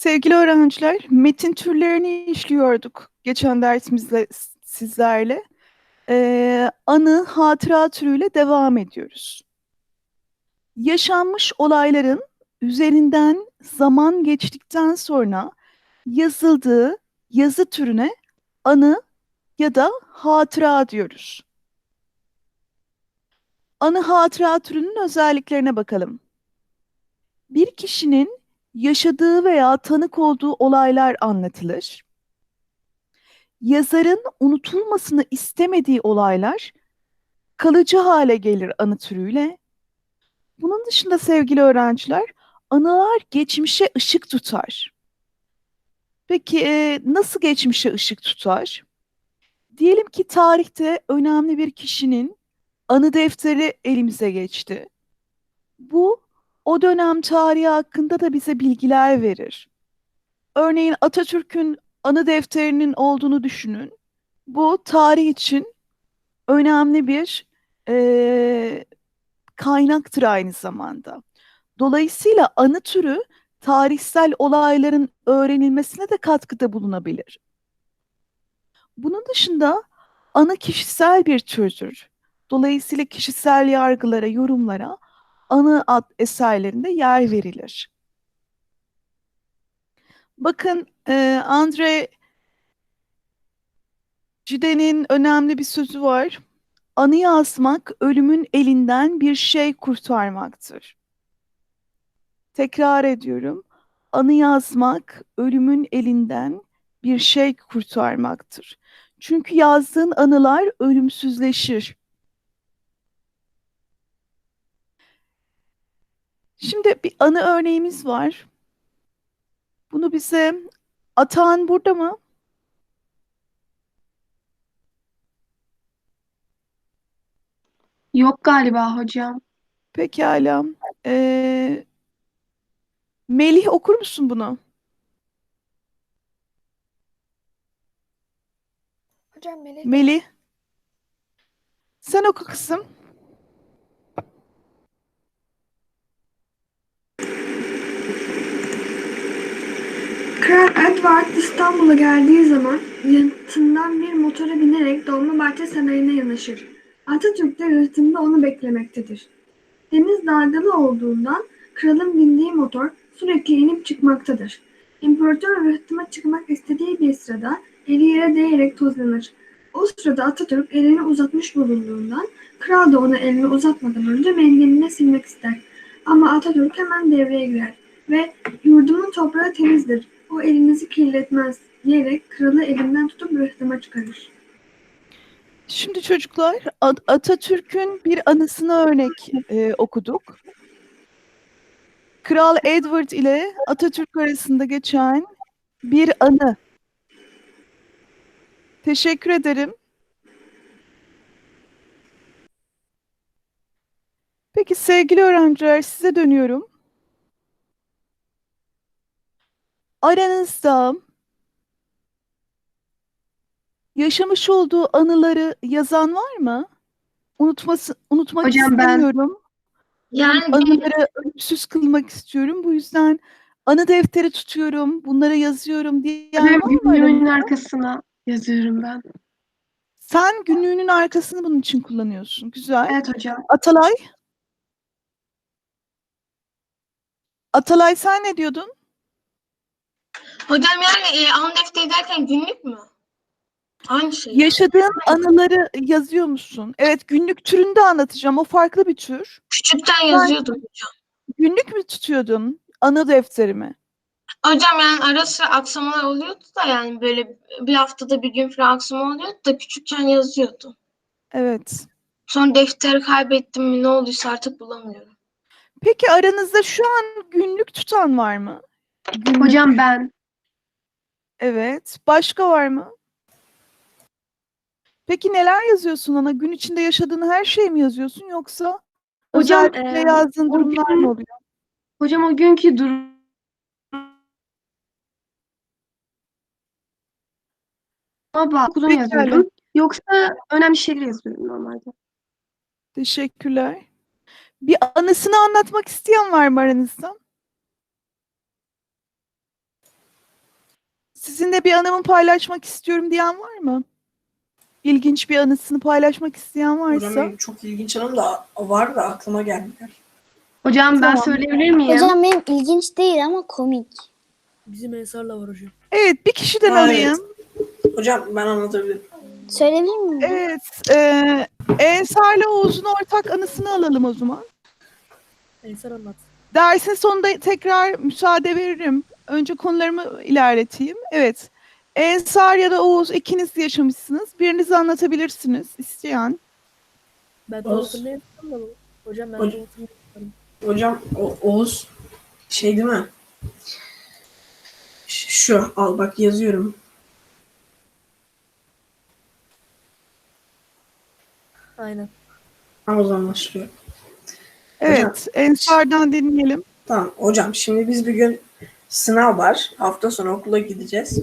Sevgili öğrenciler, metin türlerini işliyorduk geçen dersimizle sizlerle. Ee, anı, hatıra türüyle devam ediyoruz. Yaşanmış olayların üzerinden zaman geçtikten sonra yazıldığı yazı türüne anı ya da hatıra diyoruz. Anı hatıra türünün özelliklerine bakalım. Bir kişinin yaşadığı veya tanık olduğu olaylar anlatılır. Yazarın unutulmasını istemediği olaylar kalıcı hale gelir anı türüyle. Bunun dışında sevgili öğrenciler, anılar geçmişe ışık tutar. Peki e, nasıl geçmişe ışık tutar? Diyelim ki tarihte önemli bir kişinin anı defteri elimize geçti. Bu o dönem tarihi hakkında da bize bilgiler verir. Örneğin Atatürk'ün anı defterinin olduğunu düşünün. Bu tarih için önemli bir eee, kaynaktır aynı zamanda. Dolayısıyla anı türü tarihsel olayların öğrenilmesine de katkıda bulunabilir. Bunun dışında anı kişisel bir türdür. Dolayısıyla kişisel yargılara, yorumlara anı ad eserlerinde yer verilir. Bakın e, Andre Gide'nin önemli bir sözü var. Anı yazmak ölümün elinden bir şey kurtarmaktır. Tekrar ediyorum. Anı yazmak ölümün elinden bir şey kurtarmaktır. Çünkü yazdığın anılar ölümsüzleşir. Şimdi bir anı örneğimiz var. Bunu bize Atahan burada mı? Yok galiba hocam. Pekala. Ee, Melih okur musun bunu? Hocam Melek Melih. Sen oku kızım. Kral Edward İstanbul'a geldiği zaman yatından bir motora binerek Dolmabahçe Sarayı'na yanaşır. Atatürk de rıhtımda onu beklemektedir. Deniz dalgalı olduğundan kralın bindiği motor sürekli inip çıkmaktadır. İmparator rıhtıma çıkmak istediği bir sırada eli yere değerek tozlanır. O sırada Atatürk elini uzatmış bulunduğundan kral da ona elini uzatmadan önce mendiline silmek ister. Ama Atatürk hemen devreye girer ve yurdumun toprağı temizdir, o elinizi kirletmez diyerek kralı elinden tutup rıhtıma çıkarır. Şimdi çocuklar At- Atatürk'ün bir anısını örnek e, okuduk. Kral Edward ile Atatürk arasında geçen bir anı. Teşekkür ederim. Peki sevgili öğrenciler size dönüyorum. Aranızda yaşamış olduğu anıları yazan var mı? Unutması, unutmak Hocam ben- istemiyorum. Yani Anıları ölümsüz kılmak istiyorum. Bu yüzden anı defteri tutuyorum. Bunlara yazıyorum diyen var mı günlüğümün aranızda? arkasına yazıyorum ben. Sen günlüğünün arkasını bunun için kullanıyorsun. Güzel. Evet hocam. Atalay? Atalay sen ne diyordun? Hocam yani e, an defteri derken günlük mü? Aynı şey. Yaşadığın anıları yazıyor musun? Evet, günlük türünde anlatacağım. O farklı bir tür. Küçükten yazıyordum hocam. Günlük mü tutuyordun? Anı defteri mi? Hocam yani ara sıra aksamalar oluyordu da yani böyle bir haftada bir gün falan aksama oluyordu da küçükken yazıyordum. Evet. Sonra defteri kaybettim mi ne olduysa artık bulamıyorum. Peki aranızda şu an günlük tutan var mı? Günlük. Hocam ben. Evet. Başka var mı? Peki neler yazıyorsun ana? Gün içinde yaşadığın her şeyi mi yazıyorsun yoksa Hocam, özellikle eee, yazdığın o durumlar gün- mı oluyor? Hocam o günkü durum Ama okulunu Pekala. yazıyorum. Yoksa önemli şeyleri yazıyorum normalde. Teşekkürler. Bir anısını anlatmak isteyen var mı aranızda? Sizinle bir anımı paylaşmak istiyorum diyen var mı? İlginç bir anısını paylaşmak isteyen Hocam varsa. benim çok ilginç anım da var da aklıma gelmiyor. Hocam ben Tamam. söyleyebilir miyim? Hocam benim ilginç değil ama komik. Bizim Ensar'la var hocam. Evet bir kişiden Ha, alayım. Hocam ben anlatabilirim. Söyleyebilir miyim? Evet. E, Ensar'la Oğuz'un ortak anısını alalım o zaman. Ensar anlat. Dersin sonunda tekrar müsaade veririm. Önce konularımı ilerleteyim. Evet. Ensar ya da Oğuz ikiniz de yaşamışsınız. Birinizi anlatabilirsiniz isteyen. Ben de Olsun. hatırlayamıyorum da hocam ben Hocam- de hatırlayamıyorum. Hocam o, Oğuz şey değil mi? Ş- Şu al bak yazıyorum. Aynen. Ha, o zaman başlıyor. Evet. Ensar'dan dinleyelim. Tamam hocam şimdi biz bir gün sınav var. Hafta sonu okula gideceğiz.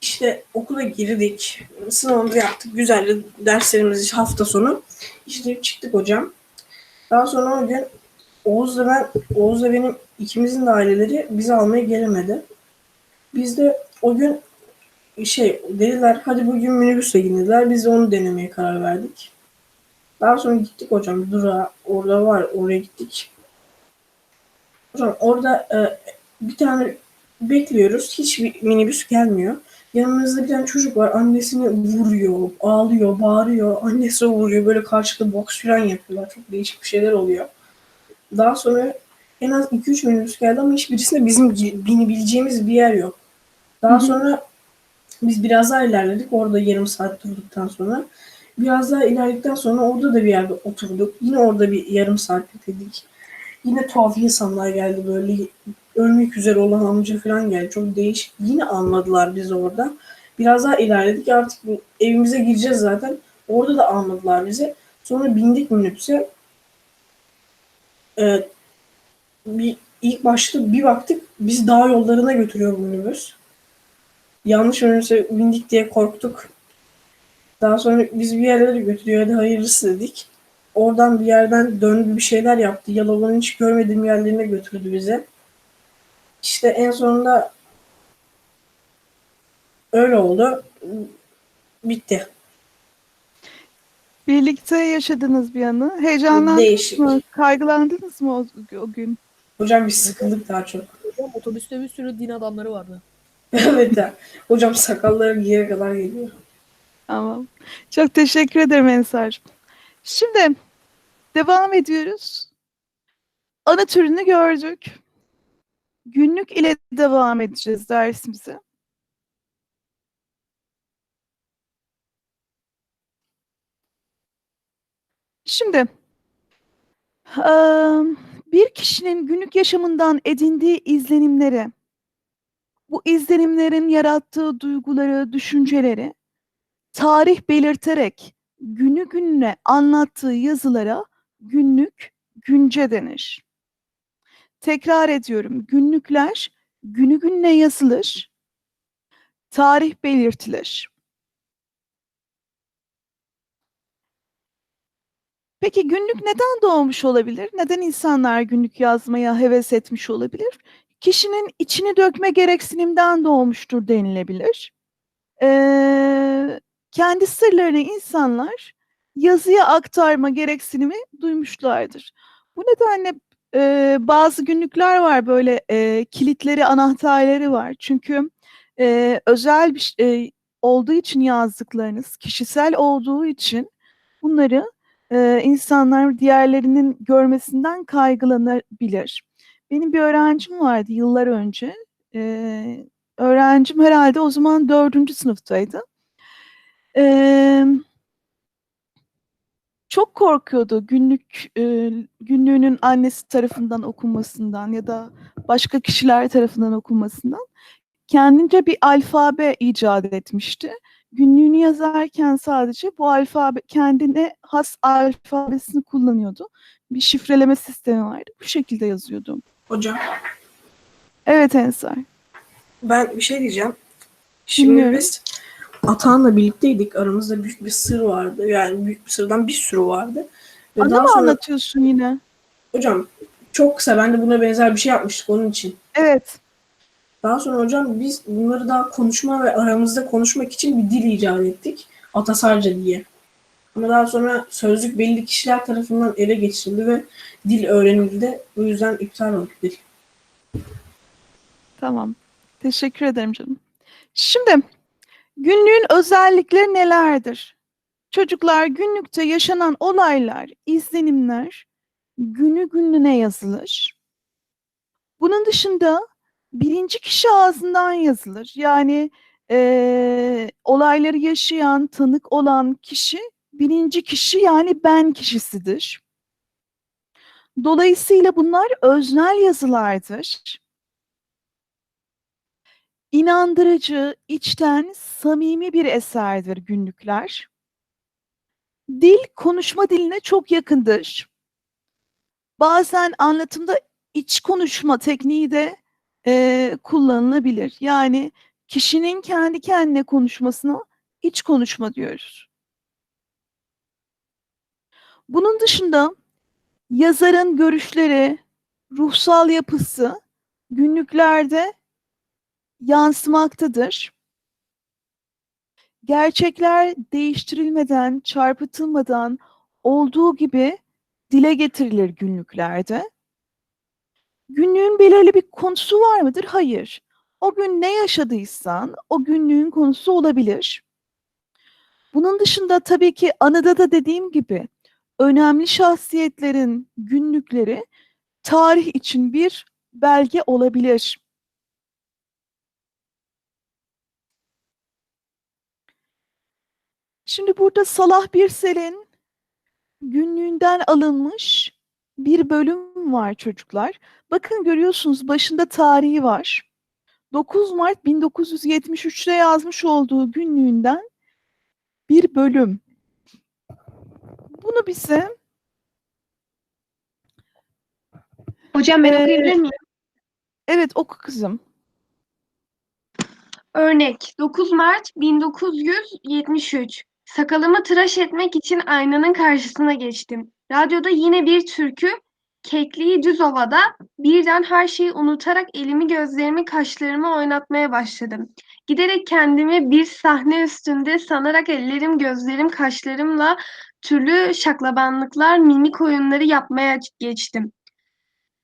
İşte okula girdik. Sınavımızı yaptık. Güzelce derslerimizi hafta sonu işte çıktık hocam. Daha sonra o gün Oğuz'la ben, Oğuz'la benim ikimizin de aileleri bizi almaya gelemedi. Biz de o gün şey dediler hadi bugün minibüsle gidin dediler. Biz de onu denemeye karar verdik. Daha sonra gittik hocam durağa orada var oraya gittik. Hocam orada e, bir tane bekliyoruz. Hiçbir minibüs gelmiyor. Yanımızda bir tane çocuk var. Annesini vuruyor, ağlıyor, bağırıyor. Annesi vuruyor. Böyle karşılıklı boks falan yapıyorlar. Çok değişik bir şeyler oluyor. Daha sonra en az 2-3 minibüs geldi ama hiçbirisinde bizim binebileceğimiz bir yer yok. Daha sonra biz biraz daha ilerledik. Orada yarım saat durduktan sonra. Biraz daha ilerledikten sonra orada da bir yerde oturduk. Yine orada bir yarım saat bekledik. Yine tuhaf insanlar geldi böyle ölmek üzere olan amca falan geldi. Çok değişik. Yine anladılar bizi orada. Biraz daha ilerledik. Artık evimize gireceğiz zaten. Orada da anladılar bizi. Sonra bindik minibüse. Ee, bir, ilk başta bir baktık biz dağ yollarına götürüyor minibüs. Yanlış minibüse bindik diye korktuk. Daha sonra biz bir yerlere götürüyor. Hadi hayırlısı dedik. Oradan bir yerden döndü bir şeyler yaptı. Yalova'nın hiç görmediğim yerlerine götürdü bize. İşte en sonunda öyle oldu. Bitti. Birlikte yaşadığınız bir anı. Heyecanlandınız Değişik. mı? Kaygılandınız mı o, o gün? Hocam biz sıkıldık daha çok. Hocam otobüste bir sürü din adamları vardı. evet ya. Hocam sakalları yere kadar geliyor. Tamam. Çok teşekkür ederim Ensar'cığım. Şimdi devam ediyoruz. Ana türünü gördük. Günlük ile devam edeceğiz dersimize. Şimdi bir kişinin günlük yaşamından edindiği izlenimleri, bu izlenimlerin yarattığı duyguları, düşünceleri tarih belirterek günü gününe anlattığı yazılara günlük, günce denir. Tekrar ediyorum. Günlükler günü gününe yazılır. Tarih belirtilir. Peki günlük neden doğmuş olabilir? Neden insanlar günlük yazmaya heves etmiş olabilir? Kişinin içini dökme gereksinimden doğmuştur denilebilir. Eee, kendi sırlarını insanlar yazıya aktarma gereksinimi duymuşlardır. Bu nedenle eee, bazı günlükler var böyle eee, kilitleri, anahtarları var. Çünkü eee, özel bir eee, olduğu için yazdıklarınız, kişisel olduğu için bunları eee, insanlar diğerlerinin görmesinden kaygılanabilir. Benim bir öğrencim vardı yıllar önce. Eee öğrencim herhalde o zaman dördüncü sınıftaydı. Eee, çok korkuyordu günlük eee, günlüğünün annesi tarafından okunmasından ya da başka kişiler tarafından okunmasından. Kendince bir alfabe icat etmişti. Günlüğünü yazarken sadece bu alfabe kendine has alfabesini kullanıyordu. Bir şifreleme sistemi vardı. Bu şekilde yazıyordu. Hocam Evet Ensar. ben bir şey diyeceğim. Şimdi Dinliyorum. biz Atahan'la birlikteydik. Aramızda büyük bir sır vardı. Yani büyük bir sırdan bir sürü vardı. Ve daha mı sonra- anlatıyorsun yine? Hocam çok kısa ben de buna benzer bir şey yapmıştık onun için. Evet. Daha sonra hocam biz bunları daha konuşma ve aramızda konuşmak için bir dil icat ettik. Atasarca diye. Ama daha sonra sözlük belli kişiler tarafından ele geçirildi ve dil öğrenildi. Bu yüzden iptal oldu dil. Tamam. Teşekkür ederim canım. Şimdi günlüğün özellikleri nelerdir? Çocuklar günlükte yaşanan olaylar, izlenimler günü gününe yazılır. Bunun dışında birinci kişi ağzından yazılır. Yani eee, olayları yaşayan, tanık olan kişi birinci kişi yani ben kişisidir. Dolayısıyla bunlar öznel yazılardır inandırıcı, içten, samimi bir eserdir günlükler. Dil konuşma diline çok yakındır. Bazen anlatımda iç konuşma tekniği de eee, kullanılabilir. Yani kişinin kendi kendine konuşmasına iç konuşma diyoruz. Bunun dışında yazarın görüşleri, ruhsal yapısı günlüklerde yansımaktadır. Gerçekler değiştirilmeden, çarpıtılmadan olduğu gibi dile getirilir günlüklerde. Günlüğün belirli bir konusu var mıdır? Hayır. O gün ne yaşadıysan o günlüğün konusu olabilir. Bunun dışında tabii ki anıda da dediğim gibi önemli şahsiyetlerin günlükleri tarih için bir belge olabilir. Şimdi burada Salah Birsel'in günlüğünden alınmış bir bölüm var çocuklar. Bakın görüyorsunuz başında tarihi var. 9 Mart 1973'te yazmış olduğu günlüğünden bir bölüm. Bunu bize Hocam ben Ee, okuyabilir miyim? evet oku kızım. Örnek 9 Mart 1973. Sakalımı tıraş etmek için aynanın karşısına geçtim. Radyoda yine bir türkü. Kekliği düz ovada birden her şeyi unutarak elimi gözlerimi kaşlarımı oynatmaya başladım. Giderek kendimi bir sahne üstünde sanarak ellerim gözlerim kaşlarımla türlü şaklabanlıklar mimik oyunları yapmaya geçtim.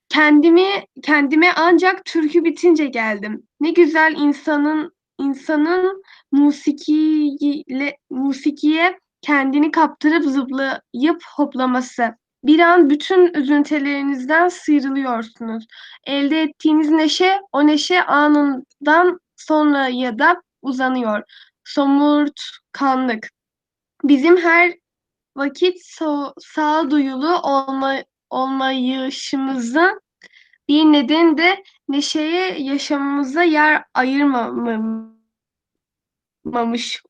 Kendimi kendime ancak türkü bitince geldim. Ne güzel insanın insanın musikiyle, musikiye kendini kaptırıp zıplayıp hoplaması. Bir an bütün üzüntülerinizden sıyrılıyorsunuz. Elde ettiğiniz neşe o neşe anından sonra ya da uzanıyor. Somurtkanlık. Bizim her vakit so- sağduyulu olma, olmayışımızın bir nedeni de neşeye yaşamımıza yer ayırmamış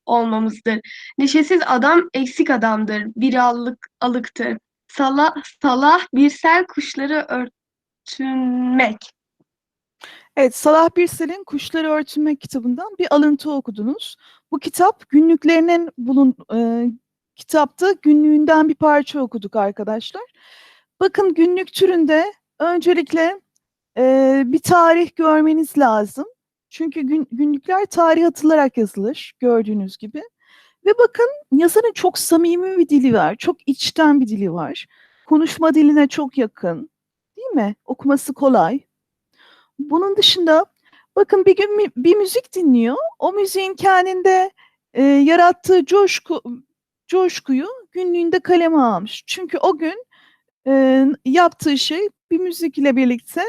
olmamızdır. Neşesiz adam eksik adamdır, bir allık, alıktır. Salah, salah birsel kuşları örtünmek. Evet, Salah Birsel'in Kuşları Örtünmek kitabından bir alıntı okudunuz. Bu kitap günlüklerinin bulun e, kitapta günlüğünden bir parça okuduk arkadaşlar. Bakın günlük türünde öncelikle e, bir tarih görmeniz lazım. Çünkü gün, günlükler tarih atılarak yazılır gördüğünüz gibi. Ve bakın yazarın çok samimi bir dili var, çok içten bir dili var. Konuşma diline çok yakın, değil mi? Okuması kolay. Bunun dışında bakın bir gün bir müzik dinliyor. O müziğin kendinde e, yarattığı coşku coşkuyu günlüğünde kaleme almış. Çünkü o gün e, yaptığı şey bir müzik ile birlikte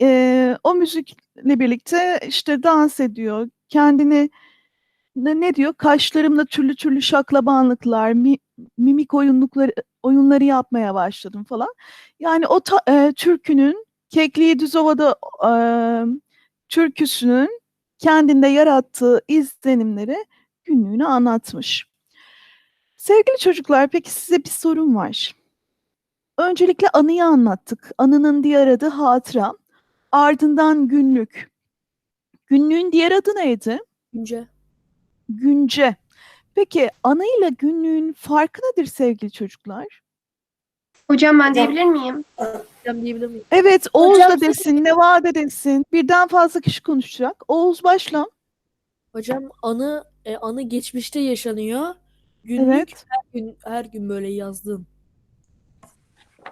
e, o müzikle birlikte işte dans ediyor. Kendini ne, diyor? Kaşlarımla türlü türlü şaklabanlıklar, mi- mimik oyunlukları oyunları yapmaya başladım falan. Yani o ta- e, türkünün Kekliği Düzova'da e, türküsünün kendinde yarattığı izlenimleri günlüğüne anlatmış. Sevgili çocuklar, peki size bir sorum var. Öncelikle anıyı anlattık. Anının diğer adı hatıra. Ardından günlük. Günlüğün diğer adı neydi? Günce. Günce. Peki anıyla günlüğün farkı nedir sevgili çocuklar? Hocam ben diyebilir miyim? Hocam diyebilir miyim? Evet, Oğuz Hocam, da desin, Neva da desin. Birden fazla kişi konuşacak. Oğuz başla. Hocam anı e, anı geçmişte yaşanıyor. Günlük Evet. her gün her gün böyle yazdığım.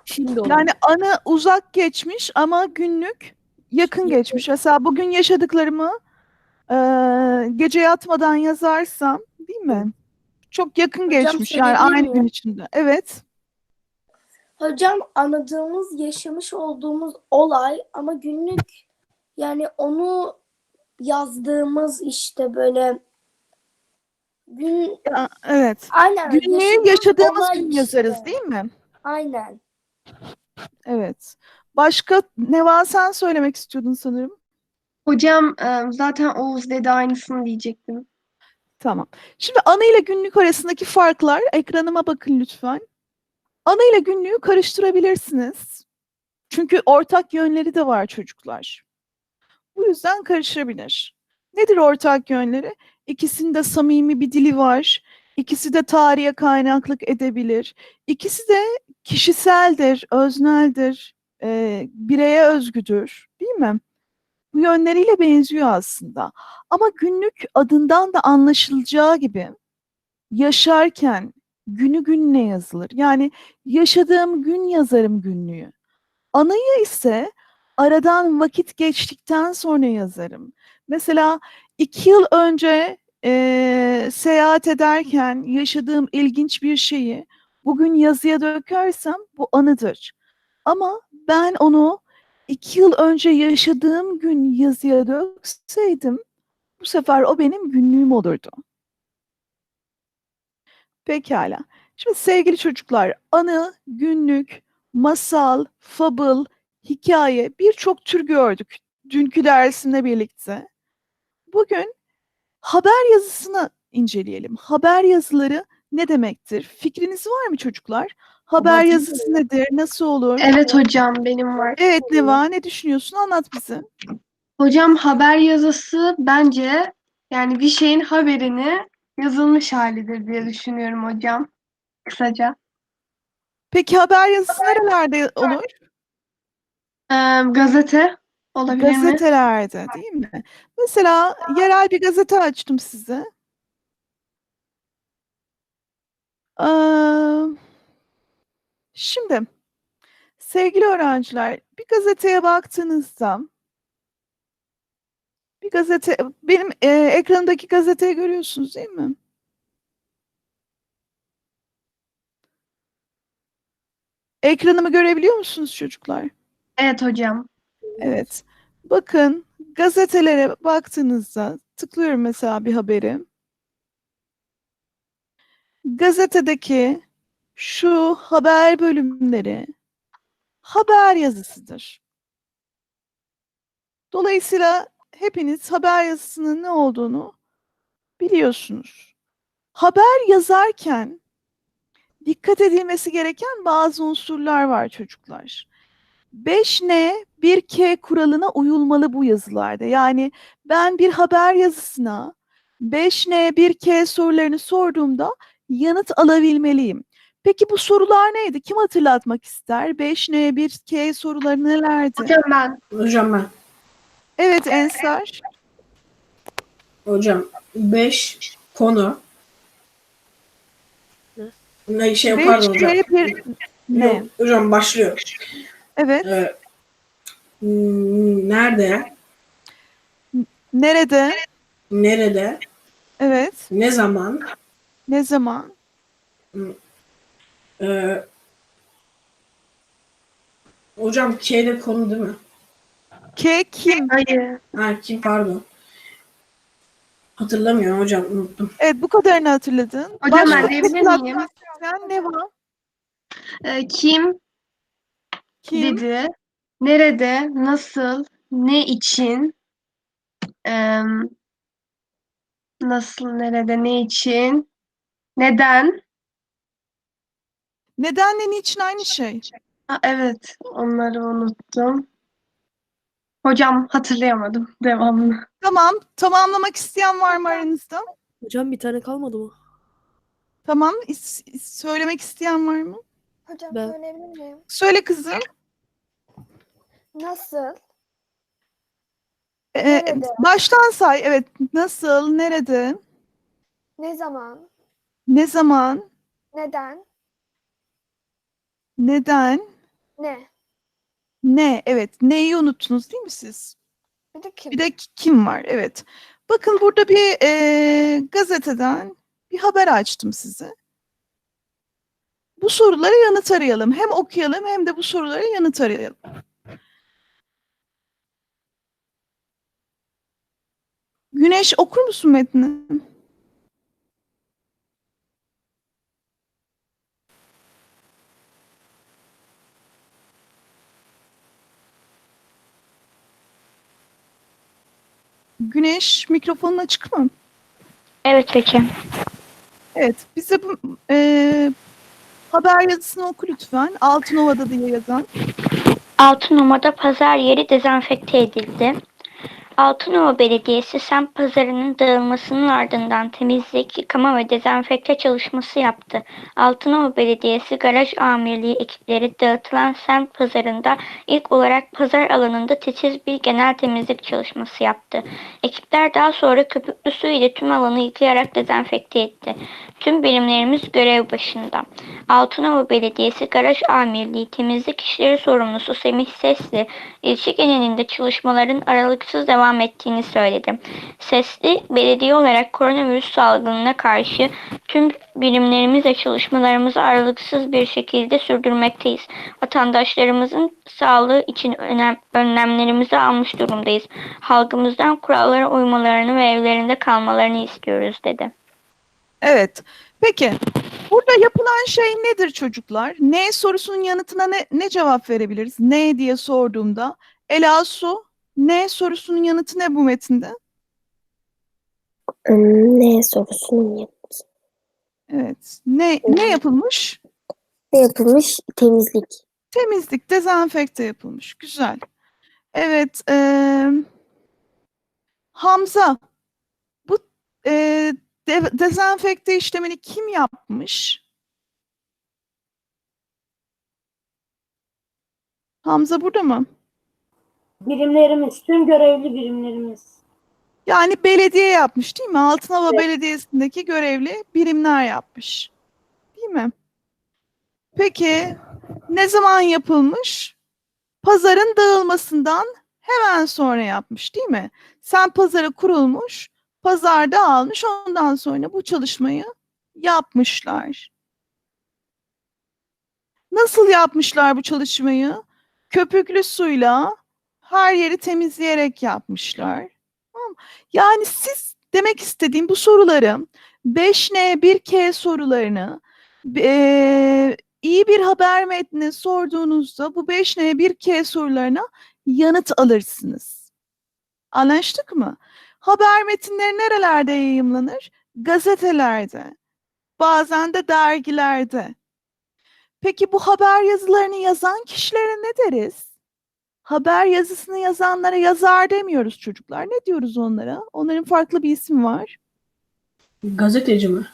Şimdi olan. Yani anı uzak geçmiş ama günlük yakın geçmiş. Mesela bugün yaşadıklarımı eee, gece yatmadan yazarsam değil mi? Çok yakın Hocam, geçmiş yani söyleyebilir aynı gün miyim? içinde. Evet. Hocam anladığımız, yaşamış olduğumuz olay ama günlük yani onu yazdığımız işte böyle gün Ya, evet. aynen Günlüğü yaşadığımız yaşadığımız olay gün işte. yazarız değil mi? Aynen. Evet. Başka Neva sen söylemek istiyordun sanırım. Hocam e, zaten Oğuz dedi aynısını diyecektim. Tamam. Şimdi anı ile günlük arasındaki farklar ekranıma bakın lütfen. Anı ile günlüğü karıştırabilirsiniz. Çünkü ortak yönleri de var çocuklar. Bu yüzden karışabilir. Nedir ortak yönleri? İkisinin samimi bir dili var. İkisi de tarihe kaynaklık edebilir. İkisi de kişiseldir, özneldir, e, bireye özgüdür, değil mi? Bu yönleriyle benziyor aslında. Ama günlük adından da anlaşılacağı gibi yaşarken günü gününe yazılır. Yani yaşadığım gün yazarım günlüğü. Anıyı ise aradan vakit geçtikten sonra yazarım. Mesela iki yıl önce eee, seyahat ederken yaşadığım ilginç bir şeyi bugün yazıya dökersem bu anıdır. Ama ben onu iki yıl önce yaşadığım gün yazıya dökseydim bu sefer o benim günlüğüm olurdu. Pekala. Şimdi sevgili çocuklar, anı, günlük, masal, fable, hikaye birçok tür gördük dünkü dersimle birlikte. Bugün haber yazısını inceleyelim. Haber yazıları ne demektir? Fikriniz var mı çocuklar? Haber yazısı nedir? Nasıl olur? Evet hocam benim var. Evet Neva ne düşünüyorsun? Anlat bize. Hocam haber yazısı bence yani bir şeyin haberini yazılmış halidir diye düşünüyorum hocam. Kısaca. Peki haber yazısı nerelerde olur? Ee, gazete olabilir mi? Gazetelerde değil mi? Mesela yerel bir gazete açtım size. Aa, şimdi sevgili öğrenciler bir gazeteye baktığınızda bir gazete benim e, ekranımdaki gazeteyi görüyorsunuz değil mi? Ekranımı görebiliyor musunuz çocuklar? Evet hocam. Evet. Bakın gazetelere baktığınızda tıklıyorum mesela bir haberi. Gazetedeki şu haber bölümleri haber yazısıdır. Dolayısıyla hepiniz haber yazısının ne olduğunu biliyorsunuz. Haber yazarken dikkat edilmesi gereken bazı unsurlar var çocuklar. 5N 1K kuralına uyulmalı bu yazılarda. Yani ben bir haber yazısına 5N 1K sorularını sorduğumda yanıt alabilmeliyim. Peki bu sorular neydi? Kim hatırlatmak ister? 5N 1K soruları nelerdi? Hocam ben. Hocam ben. Evet Ensar. Hocam 5 konu. Ne? Şey pardon hocam. 5N bir ne? Yok, hocam başlıyor. Evet. Ee, hmm, nerede? Nerede? Nerede? Evet. Ne zaman? Ne zaman? Ee, hocam K'de konu değil mi? K kim? Hayır. Ha kim pardon. Hatırlamıyorum hocam unuttum. Evet bu kadarını hatırladın. Hocam ben diyebilir miyim? ne var? Ee, kim Kim? dedi? Nerede? Nasıl? Ne için? Ee, nasıl? Nerede? Ne için? Neden? Nedenle niçin aynı şey? Ha, evet, onları unuttum. Hocam hatırlayamadım devamını. Tamam. Tamamlamak isteyen var mı aranızda? Hocam bir tane kalmadı mı? Tamam. is- is- söylemek isteyen var mı? Hocam Ben- söyleyebilir miyim? Söyle kızım. Nasıl? Ee, Nerede? baştan say. Evet. Nasıl? Nerede? Ne zaman? Ne zaman? Neden? Neden? Ne? Ne? Evet. Neyi unuttunuz değil mi siz? Bir de kim? Bir de ki- kim var? Evet. Bakın burada bir eee, gazeteden bir haber açtım size. Bu sorulara yanıt arayalım. Hem okuyalım hem de bu sorulara yanıt arayalım. Güneş okur musun metni? Güneş mikrofonun açık mı? Evet hocam. Evet, bize bu eee, haber yazısını oku lütfen. Altınova'da diye yazan. Altınova'da pazar yeri dezenfekte edildi. Altınova Belediyesi semt pazarının dağılmasının ardından temizlik, yıkama ve dezenfekte çalışması yaptı. Altınova Belediyesi Garaj Amirliği ekipleri dağıtılan semt pazarında ilk olarak pazar alanında titiz bir genel temizlik çalışması yaptı. Ekipler daha sonra köpüklü su ile tüm alanı yıkayarak dezenfekte etti. Tüm birimlerimiz görev başında. Altınova Belediyesi Garaj Amirliği Temizlik İşleri Sorumlusu Semih Sesli, ilçe genelinde çalışmaların aralıksız devam ettiğini söyledi. Sesli, belediye olarak koronavirüs salgınına karşı tüm birimlerimizle çalışmalarımızı aralıksız bir şekilde sürdürmekteyiz. Vatandaşlarımızın sağlığı için önem, önlemlerimizi almış durumdayız. Halkımızdan kurallara uymalarını ve evlerinde kalmalarını istiyoruz dedi. Evet. Peki, burada yapılan şey nedir çocuklar? Ne sorusunun yanıtına ne, ne cevap verebiliriz? Ne diye sorduğumda. Ela Su, ne sorusunun yanıtı ne bu metinde? Ne sorusunun yanıtı. Evet. Ne ne yapılmış? Ne yapılmış? Temizlik. Temizlik, dezenfekte yapılmış. Güzel. Evet. eee, Hamza, bu eee, de- dezenfekte işlemini kim yapmış? Hamza burada mı? Birimlerimiz, tüm görevli birimlerimiz. Yani belediye yapmış değil mi? Altınova Belediyesi'ndeki görevli birimler yapmış. Değil mi? Peki ne zaman yapılmış? Pazarın dağılmasından hemen sonra yapmış değil mi? Sen pazara kurulmuş, pazarda almış ondan sonra bu çalışmayı yapmışlar. Nasıl yapmışlar bu çalışmayı? Köpüklü suyla her yeri temizleyerek yapmışlar. Yani siz demek istediğim bu soruları 5N 1K sorularını eee, iyi bir haber metni sorduğunuzda bu 5N 1K sorularına yanıt alırsınız. Anlaştık mı? Haber metinleri nerelerde yayımlanır? Gazetelerde. Bazen de dergilerde. Peki bu haber yazılarını yazan kişilere ne deriz? Haber yazısını yazanlara yazar demiyoruz çocuklar. Ne diyoruz onlara? Onların farklı bir ismi var. Gazeteci mi?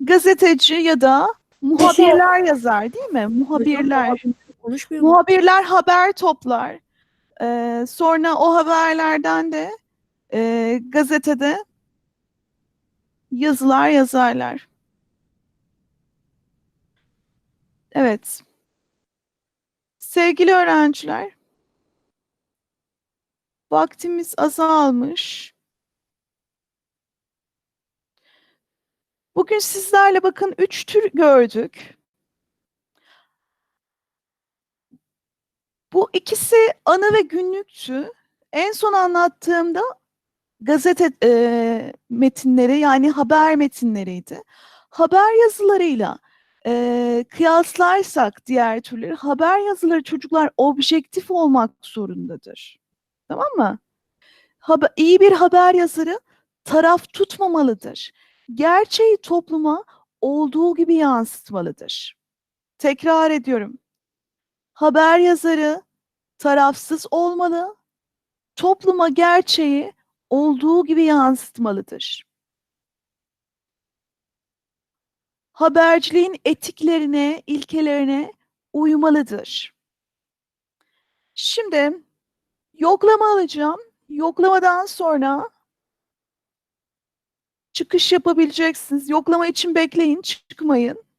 Gazeteci ya da muhabirler yazar değil mi? Muhabirler. Konuşmuyor? Muhabirler haber toplar. Ee, sonra o haberlerden de e, gazetede yazılar yazarlar. Evet. Sevgili öğrenciler, vaktimiz azalmış. Bugün sizlerle bakın üç tür gördük. Bu ikisi anı ve günlüktü. En son anlattığımda gazete e, metinleri yani haber metinleriydi. Haber yazılarıyla e, kıyaslarsak diğer türleri haber yazıları çocuklar objektif olmak zorundadır. Tamam mı? Haber, iyi bir haber yazarı taraf tutmamalıdır. Gerçeği topluma olduğu gibi yansıtmalıdır. Tekrar ediyorum. Haber yazarı tarafsız olmalı, topluma gerçeği olduğu gibi yansıtmalıdır. Haberciliğin etiklerine, ilkelerine uymalıdır. Şimdi yoklama alacağım. Yoklamadan sonra çıkış yapabileceksiniz. Yoklama için bekleyin, çıkmayın.